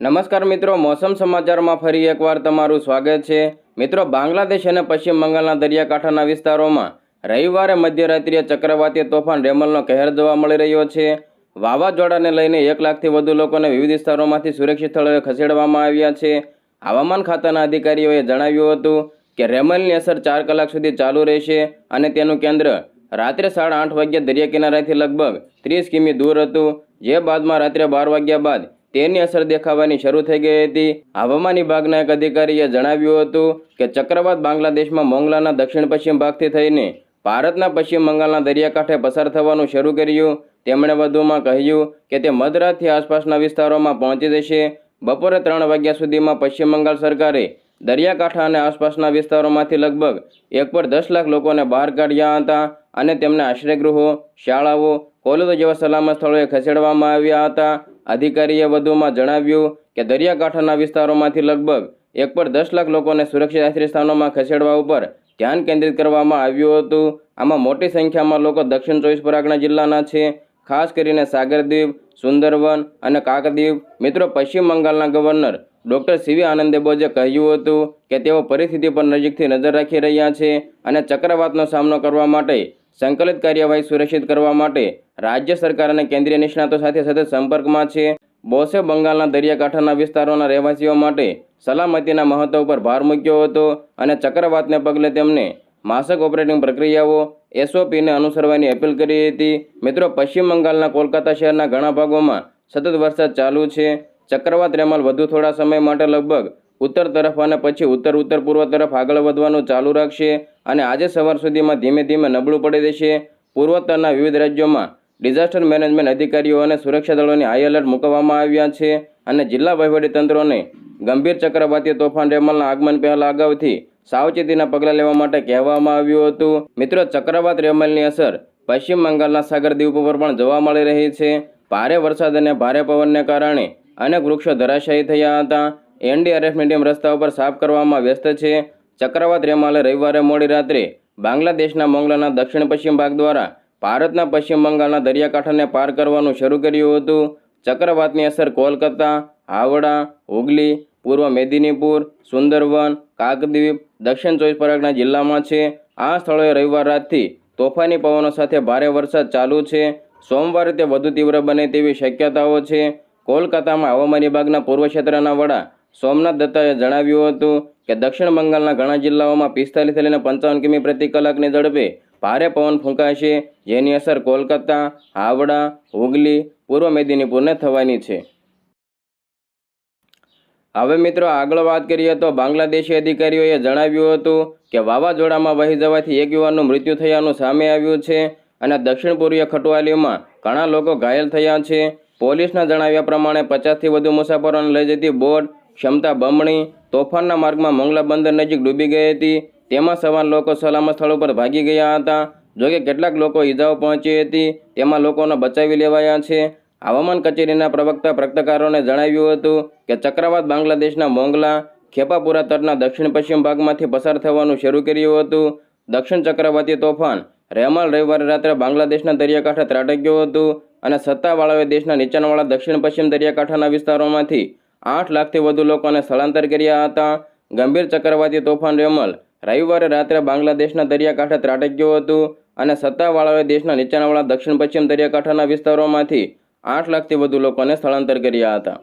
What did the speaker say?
નમસ્કાર મિત્રો, મોસમ સમાચારમાં ફરી એકવાર તમારું સ્વાગત છે. મિત્રો, બાંગ્લાદેશ અને પશ્ચિમ બંગાળના દરિયાકાંઠાના વિસ્તારોમાં રવિવારે મધ્યરાત્રિએ ચક્રવાતી તોફાન રેમલનો કહેર જોવા મળી રહ્યો છે. વાવાઝોડાને લઈને એક લાખથી વધુ લોકોને વિવિધ વિસ્તારોમાંથી સુરક્ષિત સ્થળોએ ખસેડવામાં આવ્યા છે. હવામાન ખાતાના અધિકારીઓએ જણાવ્યું હતું કે રેમલની અસર ચાર કલાક સુધી ચાલુ રહેશે અને તેનું કેન્દ્ર રાત્રે સાડા આઠ વાગ્યા દરિયા કિનારાથી લગભગ ત્રીસ કિમી દૂર હતું. જે બાદમાં રાત્રે બાર વાગ્યા બાદ તેની અસર દેખાવાની શરૂ થઈ ગઈ હતી. હવામાન વિભાગના એક અધિકારીએ જણાવ્યું હતું કે ચક્રવાત બાંગ્લાદેશમાં મોંગલાના દક્ષિણ પશ્ચિમ ભાગથી થઈને ભારતના પશ્ચિમ બંગાળના દરિયાકાંઠે પસાર થવાનું શરૂ કર્યું. તેમણે વધુમાં કહ્યું કે તે મધરાતથી આસપાસના વિસ્તારોમાં પહોંચી જશે. બપોરે ત્રણ વાગ્યા સુધીમાં પશ્ચિમ બંગાળ સરકારે દરિયાકાંઠા અને આસપાસના વિસ્તારોમાંથી લગભગ એક પર દસ લાખ લોકોને બહાર કાઢ્યા હતા અને તેમને આશ્રયગૃહો, શાળાઓ, કોલેજો જેવા સલામત સ્થળોએ ખસેડવામાં આવ્યા હતા. અધિકારીએ વધુમાં જણાવ્યું કે દરિયાકાંઠાના વિસ્તારોમાંથી લગભગ એક પર દસ લાખ લોકોને સુરક્ષિત આશ્રય સ્થાનોમાં ખસેડવા ઉપર ધ્યાન કેન્દ્રિત કરવામાં આવ્યું હતું. આમાં મોટી સંખ્યામાં લોકો દક્ષિણ ચોવીસ પરગણા જિલ્લાના છે. ખાસ કરીને સાગરદ્વીપ, સુંદરવન અને કાકદ્વીપ. મિત્રો, પશ્ચિમ બંગાળના ગવર્નર ડોક્ટર સીવી આનંદે બોજે કહ્યું હતું કે તેઓ પરિસ્થિતિ પર નજીકથી નજર રાખી રહ્યા છે અને ચક્રવાતનો સામનો કરવા માટે સંકલિત કાર્યવાહી સુરક્ષિત કરવા માટે રાજ્ય સરકાર અને કેન્દ્રીય નિષ્ણાતો સાથે સતત સંપર્કમાં છે. બોસે બંગાળના દરિયાકાંઠાના વિસ્તારોના રહેવાસીઓ માટે સલામતીના મહત્વ પર ભાર મૂક્યો હતો અને ચક્રવાતને પગલે તેમને માસક ઓપરેટિંગ પ્રક્રિયાઓ, એસઓપીને અનુસરવાની અપીલ કરી હતી. મિત્રો, પશ્ચિમ બંગાળના કોલકાતા શહેરના ઘણા ભાગોમાં સતત વરસાદ ચાલુ છે. ચક્રવાત રેમાલ વધુ થોડા સમય માટે લગભગ ઉત્તર તરફ અને પછી ઉત્તર ઉત્તર પૂર્વ તરફ આગળ વધવાનું ચાલુ રાખશે અને આજે સવાર સુધીમાં ધીમે ધીમે નબળું પડી દેશે પૂર્વોત્તરના વિવિધ રાજ્યોમાં ડિઝાસ્ટર મેનેજમેન્ટ અધિકારીઓ અને સુરક્ષા દળોની હાઈ એલર્ટ મૂકવામાં આવ્યા છે અને જિલ્લા વહીવટીતંત્રોને ગંભીર ચક્રવાતી તોફાન રેમલના આગમન પહેલા અગાઉથી સાવચેતીના પગલાં લેવા માટે કહેવામાં આવ્યું હતું. મિત્રો, ચક્રવાત રેમલની અસર પશ્ચિમ બંગાળના સાગર દ્વીપ ઉપર પણ જોવા મળી રહી છે. ભારે વરસાદ અને ભારે પવનને કારણે અનેક વૃક્ષો ધરાશાયી થયા હતા. એનડીઆરએફની ટીમ રસ્તા ઉપર સાફ કરવામાં વ્યસ્ત છે. ચક્રવાત રેમાલે રવિવારે મોડી રાત્રે બાંગ્લાદેશના મોંગલાના દક્ષિણ પશ્ચિમ ભાગ દ્વારા ભારતના પશ્ચિમ બંગાળના દરિયાકાંઠાને પાર કરવાનું શરૂ કર્યું હતું. ચક્રવાતની અસર કોલકાતા, હાવડા, હુગલી, પૂર્વ મેદિનીપુર, સુંદરવન, કાકદ્વીપ, દક્ષિણ ચોવીસ પરગના જિલ્લામાં છે. આ સ્થળોએ રવિવાર રાતથી તોફાની પવનો સાથે ભારે વરસાદ ચાલુ છે. સોમવારે તે વધુ તીવ્ર બને તેવી શક્યતાઓ છે. કોલકાતામાં હવામાન વિભાગના પૂર્વ ક્ષેત્રના વડા સોમનાથ દત્તાએ જણાવ્યું હતું કે દક્ષિણ બંગાળના ઘણા જિલ્લાઓમાં પિસ્તાલીસથી લઈને પંચાવન કિમી પ્રતિ કલાકની ઝડપે ભારે પવન ફૂંકાશે, જેની અસર કોલકાતા, હાવડા, હુગલી, પૂર્વ મેદિનીપુરને થવાની છે. હવે મિત્રો આગળ વાત કરીએ તો બાંગ્લાદેશી અધિકારીઓએ જણાવ્યું હતું કે વાવાઝોડામાં વહી જવાથી એક યુવાનનું મૃત્યુ થયાનું સામે આવ્યું છે અને દક્ષિણ પૂર્વીય ખટવાલીમાં ઘણા લોકો ઘાયલ થયા છે. પોલીસના જણાવ્યા પ્રમાણે પચાસથી વધુ મુસાફરોને લઈ જતી બોટ, ક્ષમતા બમણી, તોફાનના માર્ગમાં મોંગલા બંદર નજીક ડૂબી ગઈ હતી. તેમાં સવાર લોકો સલામત સ્થળો પર ભાગી ગયા હતા. જોકે કેટલાક લોકો ઈજાઓ પહોંચી હતી, તેમાં લોકોને બચાવી લેવાયા છે. હવામાન કચેરીના પ્રવક્તા પ્રક્તકારોને જણાવ્યું હતું કે ચક્રવાત બાંગ્લાદેશના મોંગલા, ખેપાપુરા તટના દક્ષિણ પશ્ચિમ ભાગમાંથી પસાર થવાનું શરૂ કર્યું હતું. દક્ષિણ ચક્રવાતી તોફાન, રહેમાલ રવિવારે રાત્રે બાંગ્લાદેશના દરિયાકાંઠે ત્રાટક્યું હતું. અને સત્તાવાળાઓએ દેશના નીચાણવાળા દક્ષિણ પશ્ચિમ દરિયાકાંઠાના વિસ્તારોમાંથી આઠ લાખથી વધુ લોકોને સ્થળાંતર કર્યા હતા. ગંભીર ચક્રવાતી તોફાન રેમલ રવિવારે રાત્રે બાંગ્લાદેશના દરિયાકાંઠે ત્રાટક્યું હતું અને સત્તાવાળાઓએ દેશના નીચાણવાળા દક્ષિણ પશ્ચિમ દરિયાકાંઠાના વિસ્તારોમાંથી આઠ લાખથી વધુ લોકોને સ્થળાંતર કર્યા હતા.